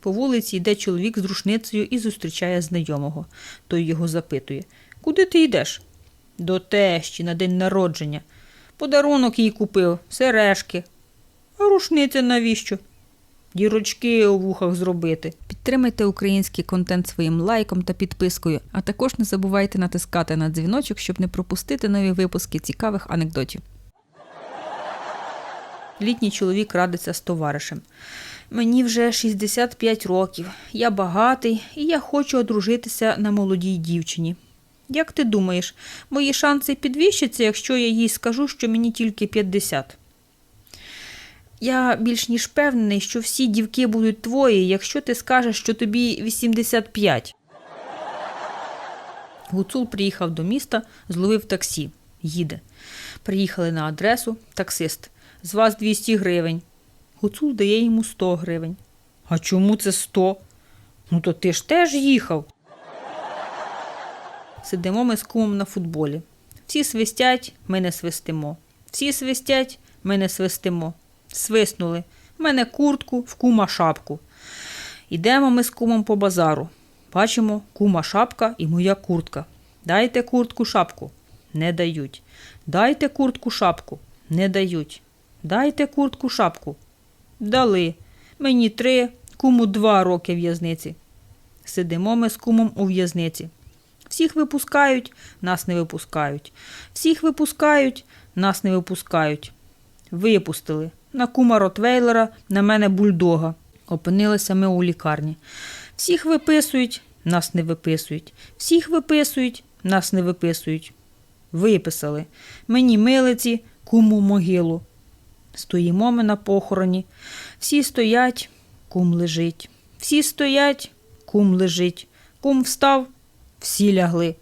По вулиці йде чоловік з рушницею і зустрічає знайомого. Той його запитує: Куди ти йдеш? До тещі на день народження. Подарунок їй купив, сережки. А рушниця навіщо? Дірочки у вухах зробити. Підтримайте український контент своїм лайком та підпискою, а також не забувайте натискати на дзвіночок, щоб не пропустити нові випуски цікавих анекдотів. Літній чоловік радиться з товаришем. Мені вже 65 років, я багатий і я хочу одружитися на молодій дівчині. Як ти думаєш, мої шанси підвищаться, якщо я їй скажу, що мені тільки 50? Я більш ніж певний, що всі дівки будуть твої, якщо ти скажеш, що тобі 85. Гуцул приїхав до міста, зловив таксі. Їде. Приїхали на адресу, таксист. З вас 200 гривень. Гуцул дає йому 100 гривень. А чому це 100? Ну то ти ж теж їхав. Сидимо ми з кумом на футболі. Всі свистять, ми не свистимо. Всі свистять, ми не свистимо. Свиснули. В мене куртку, в кума шапку. Ідемо ми з кумом по базару. Бачимо, кума шапка і моя куртка. Дайте куртку шапку. Не дають. Дайте куртку шапку. Не дають. Дайте куртку шапку. Дали. Мені три, куму два роки в'язниці. Сидимо ми з кумом у в'язниці. Всіх випускають, нас не випускають. Всіх випускають, нас не випускають. Випустили. На кума Ротвейлера, на мене бульдога. Опинилися ми у лікарні. Всіх виписують, нас не виписують. Всіх виписують, нас не виписують. Виписали. Мені милиці, куму могилу. Стоїмо ми на похороні. Всі стоять, кум лежить. Всі стоять, кум лежить. Кум встав, всі лягли.